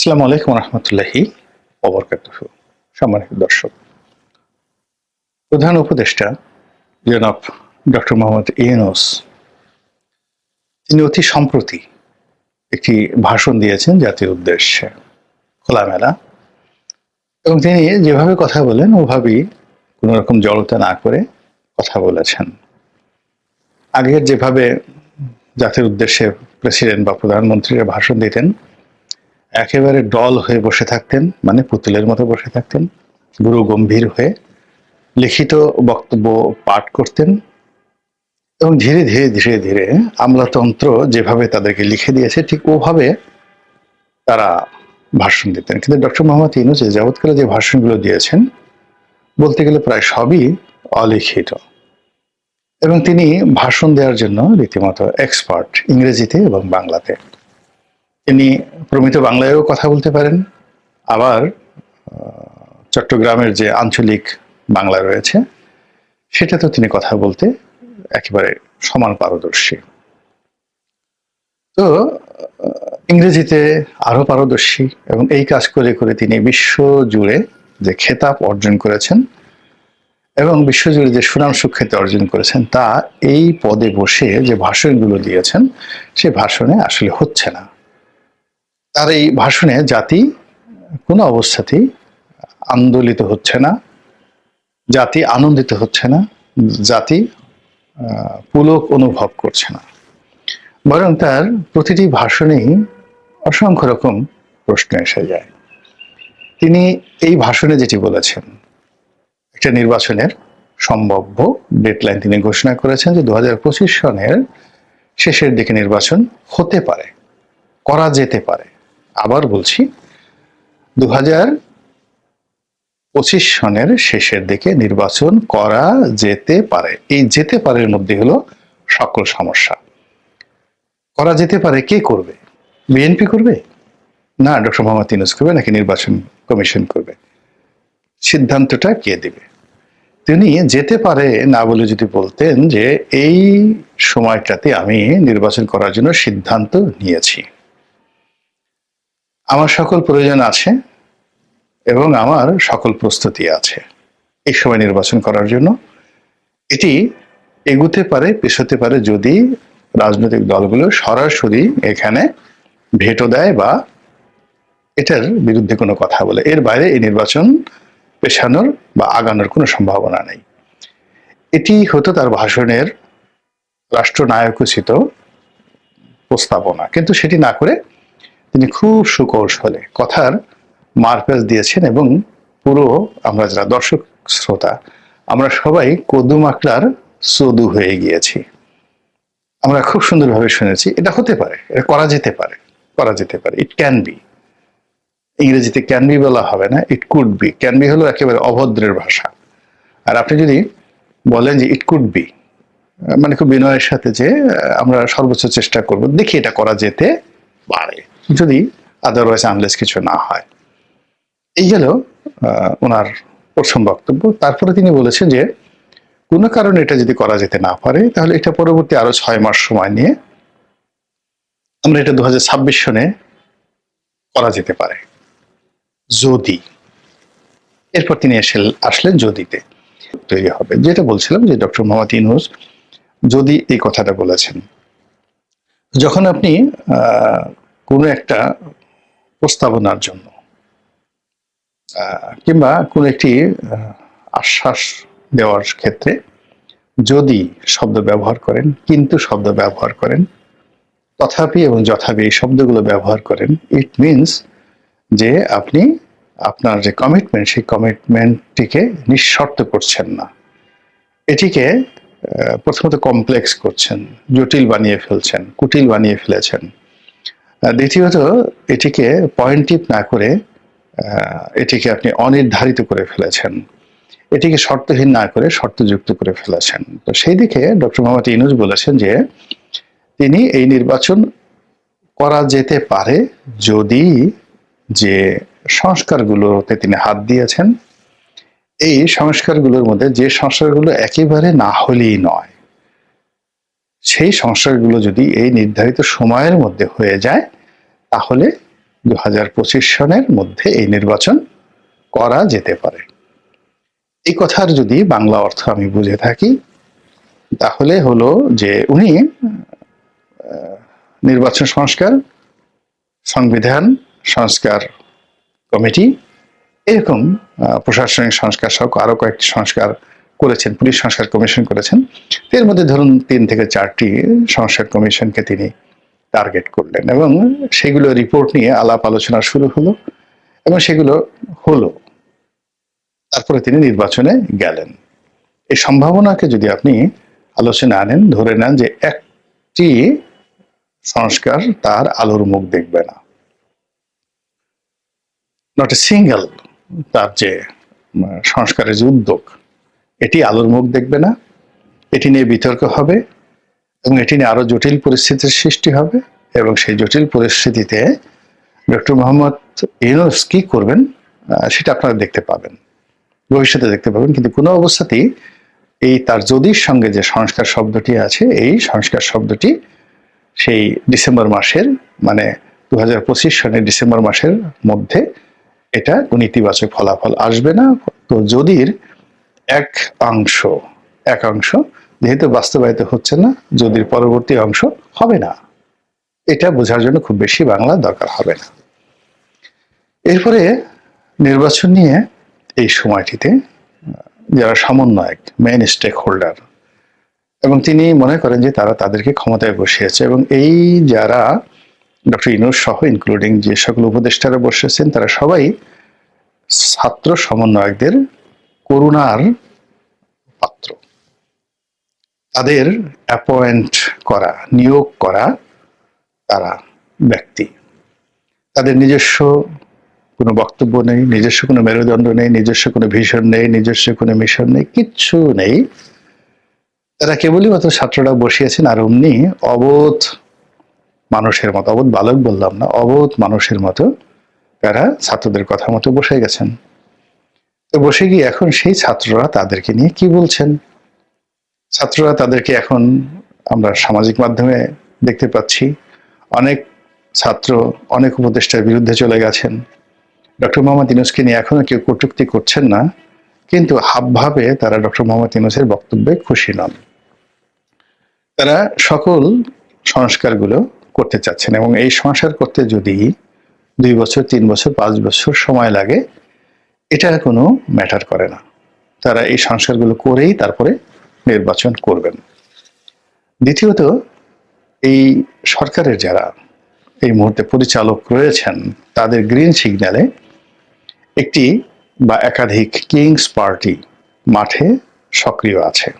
আসসালামু আলাইকুম রহমতুল্লাহি অবরকাত সম্মানিত দর্শক, প্রধান উপদেষ্টা জনাব ডক্টর মোহাম্মদ ইউনুস, তিনি অতি সম্প্রতি একটি ভাষণ দিয়েছেন জাতির উদ্দেশ্যে, খোলামেলা। এবং তিনি যেভাবে কথা বলেন, ওভাবেই কোনো রকম জড়তা না করে কথা বলেছেন। আগের যেভাবে জাতির উদ্দেশ্যে প্রেসিডেন্ট বা প্রধানমন্ত্রীরা ভাষণ দিতেন একেবারে ডল হয়ে বসে থাকতেন মানে পুতুলের মতো বসে থাকতেন, গুরু গম্ভীর হয়ে লিখিত বক্তব্য পাঠ করতেন এবং ধীরে ধীরে ধীরে ধীরে আমলাতন্ত্র যেভাবে তাদেরকে লিখে দিয়েছে, ঠিক ওভাবে তারা ভাষণ দিতেন। কিন্তু ডক্টর মোহাম্মদ ইনুস যে যাবৎকালে যে ভাষণগুলো দিয়েছেন, বলতে গেলে প্রায় সবই অলিখিত। এবং তিনি ভাষণ দেওয়ার জন্য রীতিমতো এক্সপার্ট ইংরেজিতে এবং বাংলাতে। তিনি প্রমিত বাংলায়ও কথা বলতে পারেন। আবার চট্টগ্রামের যে আঞ্চলিক বাংলা রয়েছে সেটা তো তিনি কথা বলতে একেবারে সমান পারদর্শী। তো ইংরেজিতে আরও পারদর্শী এবং এই কাজ করে করে তিনি বিশ্ব জুড়ে যে খেতাব অর্জন করেছেন এবং বিশ্বজুড়ে যে সুনাম সুখ্যাতি অর্জন করেছেন, তা এই পদে বসে যে ভাষণগুলো দিয়েছেন, সে ভাষণে আসলে হচ্ছে না। তার এই ভাষণে জাতি কোনো অবস্থাতেই আন্দোলিত হচ্ছে না, জাতি আনন্দিত হচ্ছে না, জাতি পুলক অনুভব করছে না। বরং তার প্রতিটি ভাষণেই অসংখ্য রকম প্রশ্ন এসে যায়। তিনি এই ভাষণে যেটি বলেছেন, একটা নির্বাচনের সম্ভাব্য ডেডলাইন তিনি ঘোষণা করেছেন যে দু হাজার পঁচিশ সনের শেষের দিকে নির্বাচন হতে পারে, করা যেতে পারে। আবার বলছি দু পঁচিশ সনের শেষের দিকে নির্বাচন করা যেতে পারে। এই যেতে পারের মধ্যে হলো সকল সমস্যা। করা যেতে পারে কে করবে? বিএনপি করবে? না, ডক্টর মোহাম্মদ ইউনুস করবে নাকি নির্বাচন কমিশন করবে? সিদ্ধান্তটা কে দেবে? তিনি যেতে পারে না বলে যদি বলতেন যে এই সময়টাতে আমি নির্বাচন করার জন্য সিদ্ধান্ত নিয়েছি। আমার সকল প্রয়োজন আছে এবং আমার সকল প্রস্তুতি আছে এই সময় নির্বাচন করার জন্য। এটি এগুতে পারে, পেছোতে পারে যদি রাজনৈতিক দলগুলো সরাসরি এখানে ভেটো দেয় বা এটার বিরুদ্ধে কোনো কথা বলে। এর বাইরে এই নির্বাচন পেছানোর বা আগানোর কোনো সম্ভাবনা নেই। এটি হতো তার ভাষণের রাষ্ট্রনায়কোচিত প্রস্তাবনা। কিন্তু সেটি না করে তিনি খুব সুকৌশলে কথার মারপ্যাচ দিয়েছেন এবং পুরো আমরা যারা দর্শক, শ্রোতা, আমরা সবাই কদুম আকলার সদু হয়ে গিয়েছি। আমরা খুব সুন্দরভাবে শুনেছি। এটা হতে পারে, এটা করা যেতে পারে, করা যেতে পারে। ইট ক্যান বি ইংরেজিতে ক্যান বি বলা হবে না it could be can be হলো একেবারে অভদ্রের ভাষা। আর আপনি যদি বলেন যে ইট কুড বি মানে খুব বিনয়ের সাথে যে আমরা সর্বোচ্চ চেষ্টা করব, দেখি এটা করা যেতে পারে। যদি আদারওয়াইজ আনলেস কিছু না হয়। এই গেল ওনার প্রথম বক্তব্য। তারপরে তিনি বলেছেন যে, কোনো কারণে এটা যদি করা যেতে না পারে, তাহলে এটা পরবর্তী আরও ছয় মাস সময় নিয়ে আমরা এটা দু হাজার ছাব্বিশ সনে করা যেতে পারে। যদি। এরপর তিনি এসে আসলেন যদিতে। তৈরি হবে। যেটা বলছিলাম যে ডক্টর মোহাম্মদ ইনহুস যদি এই কথাটা বলেছেন। যখন আপনি কোনো একটা প্রস্তাবনার জন্য কিংবা কোনো একটি আশ্বাস দেওয়ার ক্ষেত্রে যদি শব্দ ব্যবহার করেন, কিন্তু শব্দ ব্যবহার করেন, তথাপি এবং যথাপি এই শব্দগুলো ব্যবহার করেন ইট মিনস যে আপনি আপনার যে কমিটমেন্ট সেই কমিটমেন্টটিকে নিঃশর্ত করছেন না। এটিকে প্রথমত কমপ্লেক্স করছেন, জটিল বানিয়ে ফেলছেন, কুটিল বানিয়ে ফেলেছেন। দ্বিতীয়ত, এটিকে পয়েন্টিভ না করে এটিকে আপনি অনির্ধারিত করে ফেলেছেন। এটিকে শর্তহীন না করে শর্তযুক্ত করে ফেলেছেন। তো সেই দিকে ডক্টর মোহাম্মদ ইনুজ বলেছেন যে, তিনি এই নির্বাচন করা যেতে পারে যদি যে সংস্কারগুলোতে তিনি হাত দিয়েছেন, এই সংস্কারগুলোর মধ্যে যে সংস্কারগুলো একেবারে না হলেই নয় সেই সংস্কারগুলো যদি এই নির্ধারিত সময়ের মধ্যে হয়ে যায়, তাহলে দু হাজার পঁচিশ সনের মধ্যে এই নির্বাচন করা যেতে পারে। এই কথার যদি বাংলা অর্থ আমি বুঝে থাকি, তাহলে হলো যে উনি নির্বাচন সংস্কার, সংবিধান সংস্কার কমিটি, এরকম প্রশাসনিক সংস্কার সহ আরও কয়েকটি সংস্কার করেছেন, পুলিশ সংস্কার কমিশন করেছেন। এর মধ্যে ধরুন তিন থেকে চারটি সংস্কার কমিশনকে তিনি টার্গেট করলেন এবং সেগুলো রিপোর্ট নিয়ে আলাপ আলোচনা শুরু হলো এবং সেগুলো হলো। তারপরে তিনি নির্বাচনে গেলেন। এই সম্ভাবনাকে যদি আপনি আলোচনা আনেন, ধরে নেন যে একটি সংস্কার তার আলোর মুখ দেখবে না। নট এ সিঙ্গেল তার যে সংস্কারের যে উদ্যোগ এটি আলোর মুখ দেখবে না, এটি নিয়ে বিতর্ক হবে এবং এটি নিয়ে আরও জটিল পরিস্থিতির সৃষ্টি হবে এবং সেই জটিল পরিস্থিতিতে ডক্টর মোহাম্মদ ইউনুস কি করবেন সেটা আপনারা দেখতে পাবেন, ভবিষ্যতে দেখতে পাবেন। কিন্তু কোনো অবস্থাতেই এই তার যদির সঙ্গে যে সংস্কার শব্দটি আছে, এই সংস্কার শব্দটি সেই ডিসেম্বর মাসের মানে দু হাজার পঁচিশ সনের ডিসেম্বর মাসের মধ্যে এটা কোনো ইতিবাচক ফলাফল আসবে না। তো যদির এক অংশ। এক অংশ যেহেতু বাস্তবায়িত হচ্ছে না, যদির পরবর্তী অংশ হবে না। এটা বোঝার জন্য খুব বেশি বাংলা দরকার হবে না। এরপরে নির্বাচন নিয়ে এই সময়টিতে যারা সমন্বয়ক মেইন স্টেক হোল্ডার এবং তিনি মনে করেন যে তারা তাদেরকে ক্ষমতায় বসিয়েছে এবং এই যারা ডক্টর ইনুস সহ ইনক্লুডিং যে সকল উপদেষ্টারা বসেছেন, তারা সবাই ছাত্র সমন্বয়কদের করুণার পাত্র। তাদের অ্যাপয়েন্ট করা, নিয়োগ করা তারা ব্যক্তি। তাদের নিজস্ব কোনো বক্তব্য নেই, নিজস্ব কোনো মেরুদণ্ড নেই, নিজস্ব কোনো ভিশন নেই, নিজস্ব কোনো মিশন নেই, কিচ্ছু নেই। তারা কেবলই মাত্র ছাত্ররা বসিয়েছেন আর অমনি অবোধ মানুষের মতো, অবোধ বালক বললাম না, অবোধ মানুষের মতো তারা ছাত্রদের কথা মতো বসে গেছেন। তো বসে গিয়ে এখন সেই ছাত্ররা তাদেরকে নিয়ে কি বলছেন? ছাত্ররা তাদেরকে এখন আমরা সামাজিক মাধ্যমে দেখতে পাচ্ছি। অনেক ছাত্র, অনেক উপদেষ্টার বিরুদ্ধে চলে গেছেন। ডক্টর মোহাম্মদ ইনুসকে নিয়ে এখনও কেউ কটুক্তি করছেন না, কিন্তু হাবভাবে তারা ডক্টর মোহাম্মদ ইনুসের বক্তব্যে খুশি নন। তারা সকল সংস্কারগুলো করতে চাচ্ছেন এবং এই সংস্কার করতে যদি দুই বছর, তিন বছর, পাঁচ বছর সময় লাগে এটা কোনো ম্যাটার করে না। তারা এই সংস্কারগুলো করেই তারপরে নির্বাচন করবেন। দ্বিতীয়ত, এই সরকারের যারা এই মুহূর্তে পরিচালক রয়েছেন, তাদের গ্রিন সিগন্যালে একটি বা একাধিক কিংস পার্টি মাঠে সক্রিয় আছে।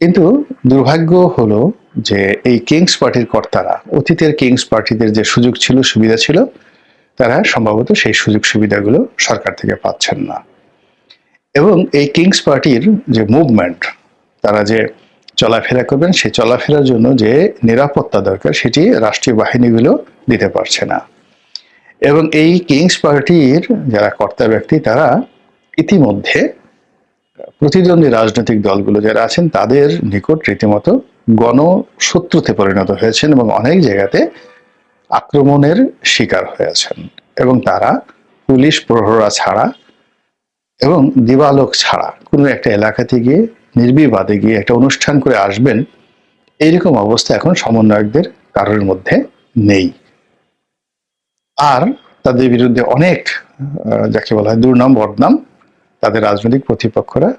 কিন্তু দুর্ভাগ্য হলো যে এই কিংস পার্টির কর্তারা, অতীতের কিংস পার্টিদের যে সুযোগ ছিল, সুবিধা ছিল তারা সম্ভবত সেই সুযোগ সুবিধাগুলো সরকার থেকে পাচ্ছেন না। এবং এই কিংস পার্টির যে মুভমেন্ট তারা যে চলাফেরা করবেন, সেই চলাফেরার জন্য যে নিরাপত্তা দরকার, সেটি রাষ্ট্রীয় বাহিনীগুলো দিতে পারছে না। এবং এই কিংস পার্টির যারা কর্তা ব্যক্তি, তারা ইতিমধ্যে প্রতিদ্বন্দ্বী রাজনৈতিক দলগুলো যারা আছেন, তাদের নিকট রীতিমতো গণশত্রুতে পরিণত হয়েছেন এবং অনেক জায়গাতে আক্রমণের শিকার হয়েছেন এবং তারা পুলিশ প্রহরা ছাড়া এবং দিবালোক ছাড়া কোনো একটা এলাকাতে গিয়ে, নির্বিবাদে গিয়ে একটা অনুষ্ঠান করে আসবেন, এইরকম অবস্থা এখন সমন্বয়কদের কারোর মধ্যে নেই। আর তাদের বিরুদ্ধে অনেক যাকে বলা হয় দুর্নাম, বদনাম তাদের রাজনৈতিক প্রতিপক্ষরা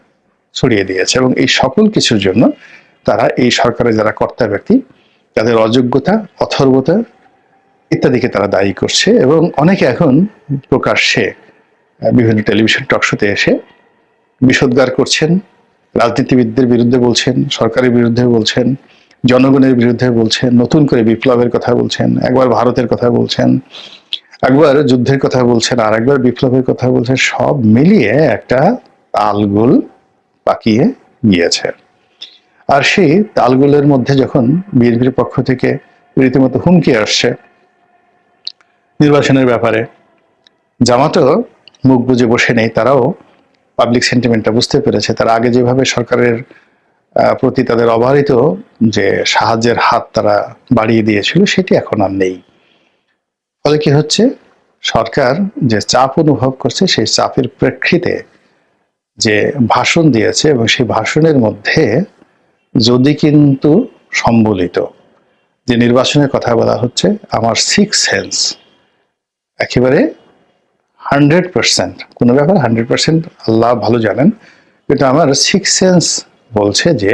ছড়িয়ে দিয়েছে এবং এই সকল কিছুর জন্য তারা এই সরকারের যারা কর্তা ব্যক্তি, তাদের অযোগ্যতা, অথর্বতা ইত্যাদিকে তারা দায়ী করছে এবং অনেকে এখন প্রকাশ্যে বিভিন্ন টেলিভিশন টকশোতে এসে বিষোদ্গার করছেন, রাজনীতিবিদদের বিরুদ্ধে বলছেন, সরকারের বিরুদ্ধে বলছেন, জনগণের বিরুদ্ধে বলছেন, নতুন করে বিপ্লবের কথা বলছেন, একবার ভারতের কথা বলছেন, একবার যুদ্ধের কথা বলছেন, আর একবার বিপ্লবের কথা বলছেন, সব মিলিয়ে একটা তালগোল পাকিয়ে গিয়েছে। আর সেই তালগোলের মধ্যে যখন বিএনপির পক্ষ থেকে রীতিমতো হুমকি আসছে নির্বাচনের ব্যাপারে। জামাতও মুখ বুজে বসে নেই, তারাও পাবলিক সেন্টিমেন্টটা বুঝতে পেরেছে। তারা আগে যেভাবে সরকারের প্রতি তাদের অবারিত যে সাহায্যের হাত তারা বাড়িয়ে দিয়েছিল, সেটি এখন আর নেই। ফলে কি হচ্ছে? সরকার যে চাপ অনুভব করছে, সেই চাপের প্রেক্ষিতে যে ভাষণ দিয়েছে এবং সেই ভাষণের মধ্যে যদি কিন্তু সম্বলিত যে নির্বাচনের কথা বলা হচ্ছে, আমার সিক্স সেন্স একেবারে হান্ড্রেড পার্সেন্ট কোনো ব্যাপার হান্ড্রেড পার্সেন্ট আল্লাহ ভালো জানেন। কিন্তু আমার সিক্স সেন্স বলছে যে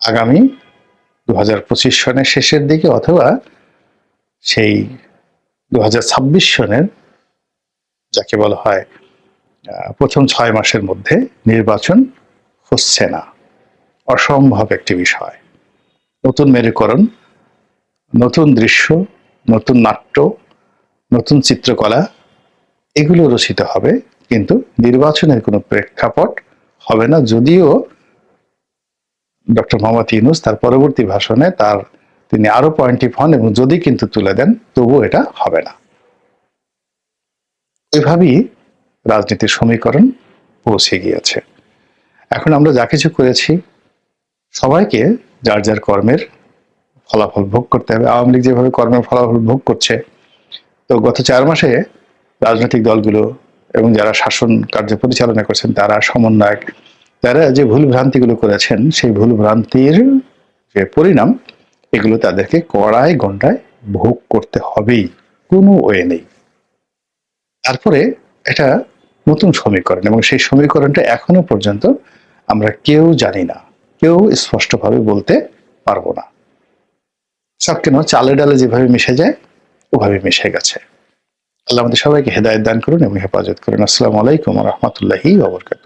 আগামী দু হাজার পঁচিশ সনের শেষের দিকে অথবা সেই দু হাজার ছাব্বিশ সনের যাকে বলা হয় প্রথম ছয় মাসের মধ্যে নির্বাচন হচ্ছে না। অসম্ভব একটি বিষয়। নতুন মেরুকরণ, নতুন দৃশ্য, নতুন নাট্য নতুন চিত্রকলা, এগুলো রচিত হবে, কিন্তু নির্বাচনের কোনো প্রেক্ষাপট হবে না, যদিও ডক্টর মোহাম্মদ ইউনুস তার পরবর্তী ভাষণে তার তিনি আরও পয়েন্টিভ হন এবং যদি কিন্তু তুলে দেন, তবুও এটা হবে না। এভাবেই রাজনীতির সমীকরণ পৌঁছে গিয়েছে। এখন আমরা যা কিছু করেছি, সবাইকে যার যার কর্মের ফলাফল ভোগ করতে হবে। আওয়ামী লীগ যেভাবে কর্মের ফলাফল ভোগ করছে তো গত চার মাসে রাজনৈতিক দলগুলো এবং যারা শাসন কার্য পরিচালনা করছেন, তারা সমন্বয়ক, তারা যে ভুল ভ্রান্তিগুলো করেছেন, সেই ভুল ভ্রান্তির যে পরিণাম, এগুলো তাদেরকে কড়ায় গন্ডায় ভোগ করতে হবেই, কোনো ওয়ে নেই। তারপরে এটা নতুন সমীকরণ এবং সেই সমীকরণটা এখনও পর্যন্ত আমরা কেউ জানি না, কেউ স্পষ্টভাবে বলতে পারব না। সব কেন চালে ডালে যেভাবে মিশে যায় ওভাবে মিশে গেছে। আল্লাহ আমাদের সবাইকে হেদায়ত দান করুন এবং হেফাজত করুন। আসসালামু আলাইকুম রহমতুল্লাহি ওবরকাত